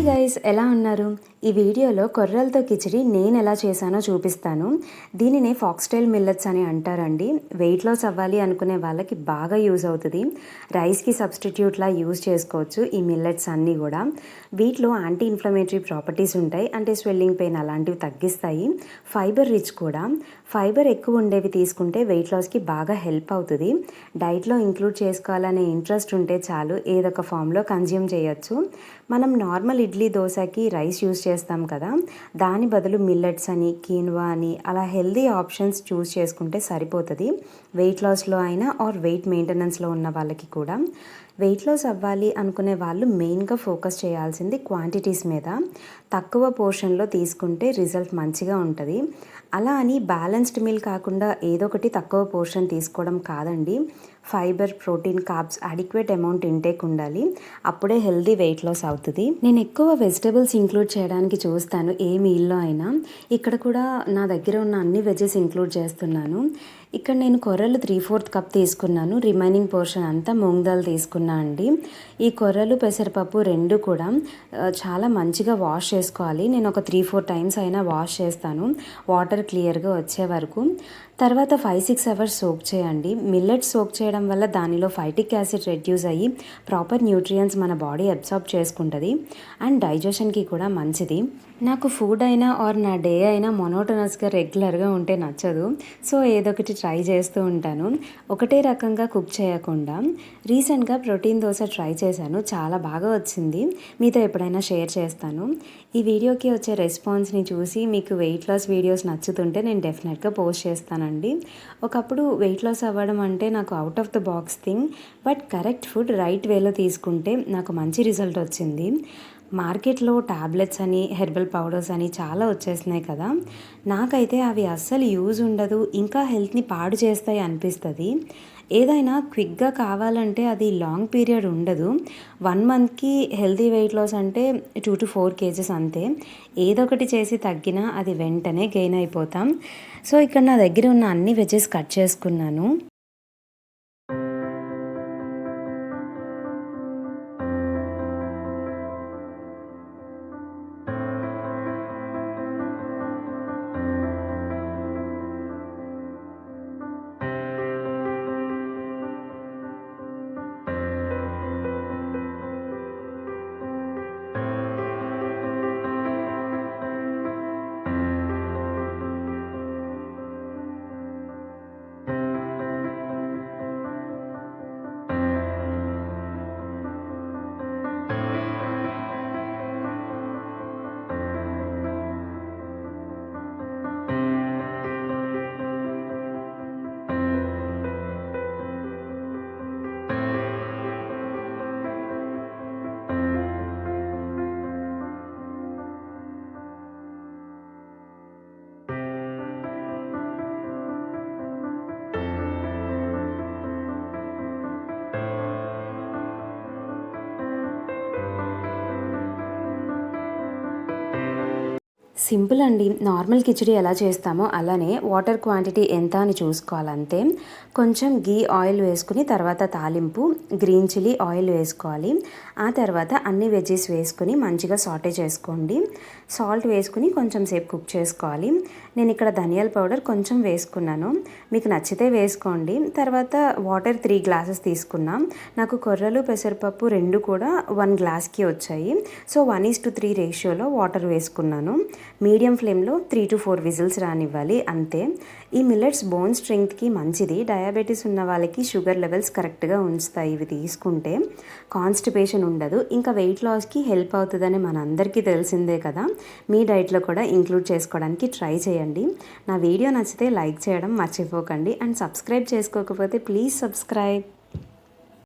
Hi guys ఎలా ఉన్నారు? ఈ వీడియోలో కొర్రలతో కిచిడి నేను ఎలా చేశానో చూపిస్తాను. దీనినే ఫాక్స్టైల్ మిల్లెట్స్ అని అంటారండి. వెయిట్ లాస్ అవ్వాలి అనుకునే వాళ్ళకి బాగా యూజ్ అవుతుంది. రైస్కి సబ్స్టిట్యూట్లా యూజ్ చేసుకోవచ్చు ఈ మిల్లెట్స్ అన్నీ కూడా. వీటిలో యాంటీ ఇన్ఫ్లమేటరీ ప్రాపర్టీస్ ఉంటాయి. అంటే స్వెల్లింగ్ పెయిన్ అలాంటివి తగ్గిస్తాయి. ఫైబర్ రిచ్ కూడా. ఫైబర్ ఎక్కువ ఉండేవి తీసుకుంటే వెయిట్ లాస్కి బాగా హెల్ప్ అవుతుంది. డైట్లో ఇంక్లూడ్ చేసుకోవాలనే ఇంట్రెస్ట్ ఉంటే చాలు ఏదొక ఫామ్లో కన్జ్యూమ్ చేయొచ్చు. మనం నార్మల్ ఇడ్లీ దోశకి రైస్ యూస్ చేస్తాం కదా. దాని బదులు మిల్లెట్స్ అని కీన్వా అని అలా హెల్దీ ఆప్షన్స్ చూస్ చేసుకుంటే సరిపోతుంది. వెయిట్ లాస్లో అయినా ఆర్ వెయిట్ మెయింటెనెన్స్లో ఉన్న వాళ్ళకి కూడా. వెయిట్ లాస్ అవ్వాలి అనుకునే వాళ్ళు మెయిన్గా ఫోకస్ చేయాల్సింది క్వాంటిటీస్ మీద. తక్కువ పోర్షన్లో తీసుకుంటే రిజల్ట్ మంచిగా ఉంటుంది. అలా అని బ్యాలెన్స్డ్ మీల్ కాకుండా ఏదో ఒకటి తక్కువ పోర్షన్ తీసుకోవడం కాదండి. Fibre protein carbs adequate amount intake ఉండాలి. అప్పుడే హెల్దీ వెయిట్ లాస్ అవుతుంది. నేను ఎక్కువ వెజిటబుల్స్ ఇంక్లూడ్ చేయడానికి చూస్తాను ఏ మీల్లో అయినా. ఇక్కడ కూడా నా దగ్గర ఉన్న అన్ని వెజెస్ ఇంక్లూడ్ చేస్తున్నాను. ఇక్కడ నేను కొర్రలు త్రీ ఫోర్త్ కప్ తీసుకున్నాను. రిమైనింగ్ పోర్షన్ అంతా మూంగ్ తీసుకున్నా అండి. ఈ కొర్రలు పెసరపప్పు రెండు కూడా చాలా మంచిగా వాష్ చేసుకోవాలి. నేను ఒక త్రీ ఫోర్ టైమ్స్ అయినా వాష్ చేస్తాను. వాటర్ క్లియర్గా వచ్చే వరకు. తర్వాత ఫైవ్ సిక్స్ అవర్స్ సోక్ చేయండి. మిల్లెట్ సోక్ చేయడం వల్ల దానిలో ఫైటిక్ యాసిడ్ రెడ్యూస్ అయ్యి ప్రాపర్ న్యూట్రియంట్స్ మన బాడీ అబ్సార్బ్ చేసుకుంటుంది. అండ్ డైజెషన్కి కూడా మంచిది. నాకు ఫుడ్ అయినా ఆర్ నా డే అయినా మొనోటనస్గా రెగ్యులర్గా ఉంటే నచ్చదు. సో ఏదో ఒకటి ట్రై చేస్తూ ఉంటాను. ఒకటే రకంగా కుక్ చేయకుండా రీసెంట్గా ప్రోటీన్ దోశ ట్రై చేశాను. చాలా బాగా వచ్చింది. మీతో ఎప్పుడైనా షేర్ చేస్తాను. ఈ వీడియోకి వచ్చే రెస్పాన్స్ని చూసి మీకు వెయిట్ లాస్ వీడియోస్ నచ్చుతుంటే నేను డెఫినెట్గా పోస్ట్ చేస్తానండి. ఒకప్పుడు వెయిట్ లాస్ అవ్వడం అంటే నాకు out of the box thing but correct food right వేలో తీసుకుంటే నాకు మంచి రిజల్ట్ వచ్చింది. మార్కెట్లో టాబ్లెట్స్ అని హెర్బల్ పౌడర్స్ అని చాలా వచ్చేస్తున్నాయి కదా. నాకైతే అవి అస్సలు యూజ్ ఉండదు ఇంకా హెల్త్ని పాడు చేస్తాయి అనిపిస్తుంది. ఏదైనా క్విక్గా కావాలంటే అది లాంగ్ పీరియడ్ ఉండదు. వన్ మంత్కి హెల్తీ వెయిట్ లాస్ అంటే టూ టు ఫోర్ కేజెస్ అంతే. ఏదో ఒకటి చేసి తగ్గినా అది వెంటనే గెయిన్ అయిపోతాం. సో ఇక్కడ నా దగ్గర ఉన్న అన్ని వెజెస్ కట్ చేసుకున్నాను. సింపుల్ అండి. నార్మల్ కిచడీ ఎలా చేస్తామో అలానే వాటర్ క్వాంటిటీ ఎంత అని చూసుకోవాలంతే కొంచెం గీ ఆయిల్ వేసుకుని తర్వాత తాలింపు గ్రీన్ చిల్లీ ఆయిల్ వేసుకోవాలి. ఆ తర్వాత అన్ని వెజ్జెస్ వేసుకుని మంచిగా సాటే చేసుకోండి. సాల్ట్ వేసుకుని కొంచెం సేపు కుక్ చేసుకోవాలి. నేను ఇక్కడ ధనియాల పౌడర్ కొంచెం వేసుకున్నాను. మీకు నచ్చితే వేసుకోండి. తర్వాత వాటర్ త్రీ గ్లాసెస్ తీసుకున్నాం. నాకు కొర్రలు పెసరపప్పు రెండు కూడా వన్ గ్లాస్కి వచ్చాయి. So one is to three రేషియోలో వాటర్ వేసుకున్నాను. మీడియం ఫ్లేమ్లో త్రీ టు ఫోర్ విజిల్స్ రానివ్వాలి అంతే. ఈ మిల్లెట్స్ బోన్ స్ట్రెంగ్త్కి మంచిది. డయాబెటీస్ ఉన్న వాళ్ళకి షుగర్ లెవెల్స్ కరెక్ట్గా ఉంచుతాయి ఇవి తీసుకుంటే. కాన్స్టిపేషన్ ఉండదు. ఇంకా వెయిట్ లాస్కి హెల్ప్ అవుతుందని మనందరికీ తెలిసిందే కదా. మీ డైట్లో కూడా ఇంక్లూడ్ చేసుకోవడానికి ట్రై చేయండి. నా వీడియో నచ్చితే లైక్ చేయడం మర్చిపోకండి. అండ్ సబ్స్క్రైబ్ చేసుకోకపోతే ప్లీజ్ సబ్స్క్రైబ్.